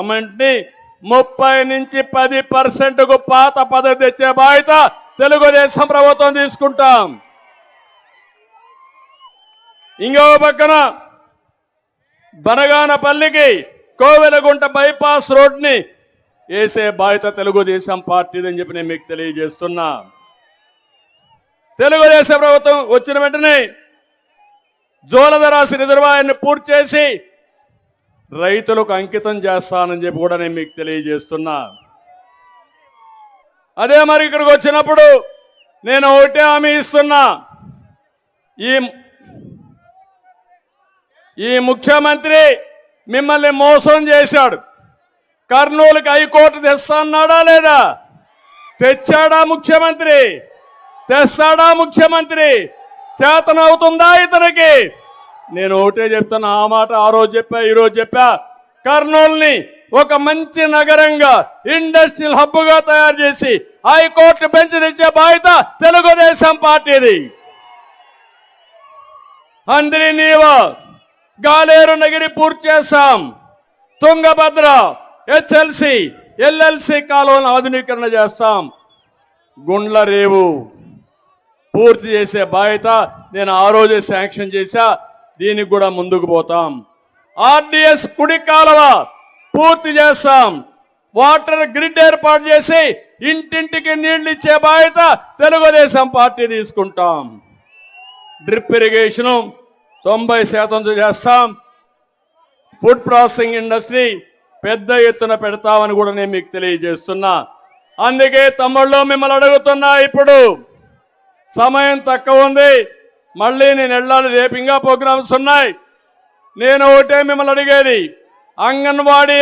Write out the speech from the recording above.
అమౌంట్ని ముప్పై నుంచి పది పర్సెంట్కు పాత పదవి తెచ్చే బాధ్యత తెలుగుదేశం ప్రభుత్వం తీసుకుంటాం. ఇంకో పక్కన బనగానపల్లికి కోవెలగుంట బైపాస్ రోడ్ని వేసే బాధ్యత తెలుగుదేశం పార్టీదని చెప్పి నేను మీకు తెలియజేస్తున్నా. తెలుగుదేశం ప్రభుత్వం వచ్చిన వెంటనే జోలధరాశి రిజర్వాయర్ని పూర్తి చేసి రైతులకు అంకితం చేస్తానని చెప్పి కూడా నేను మీకు తెలియజేస్తున్నా. అదే మరి ఇక్కడికి వచ్చినప్పుడు నేను ఒకటే హామీ ఇస్తున్నా. ఈ ఈ ముఖ్యమంత్రి మిమ్మల్ని మోసం చేశాడు. కర్నూలుకి హైకోర్టు తెస్తా అన్నాడా లేదా? తెచ్చాడా ముఖ్యమంత్రి? తెస్తాడా ముఖ్యమంత్రి? చేతనవుతుందా ఇతనికి? నేను ఒకటే చెప్తాను ఆ మాట ఆ రోజు చెప్పా ఈ రోజు చెప్పా. కర్నూల్ని ఒక మంచి నగరంగా ఇండస్ట్రియల్ హబ్గా తయారు చేసి హైకోర్టు బెంచ్ తెచ్చే బాధ్యత తెలుగుదేశం పార్టీది. అందరి నీవ గాలేరు నగిరి పూర్తి చేస్తాం. తుంగభద్ర హెచ్ఎల్సి ఎల్ఎల్సి కాలువను ఆధునీకరణ చేస్తాం. గుండ్ల రేవు పూర్తి చేసే బాధ్యత నేను ఆ రోజే శాంక్షన్ చేశా. దీనికి కూడా ముందుకు పోతాం. ఆర్డిఎస్ కుడి కాలువ పూర్తి చేస్తాం. వాటర్ గ్రిడ్ ఏర్పాటు చేసి ఇంటింటికి నీళ్ళు ఇచ్చే బాధ్యత తెలుగుదేశం పార్టీ తీసుకుంటాం. డ్రిప్ ఇరిగేషన్ తొంభై శాతం చేస్తాం. ఫుడ్ ప్రాసెసింగ్ ఇండస్ట్రీ పెద్ద ఎత్తున పెడతామని కూడా నేను మీకు తెలియజేస్తున్నా. అందుకే తమ్ముళ్ళు మిమ్మల్ని అడుగుతున్నా ఇప్పుడు. సమయం తక్కువ ఉంది. మళ్ళీ నేను వెళ్ళాలి రేపు ఇంకా ప్రోగ్రామ్స్ ఉన్నాయి. నేను ఒకటే మిమ్మల్ని అడిగేది అంగన్వాడీ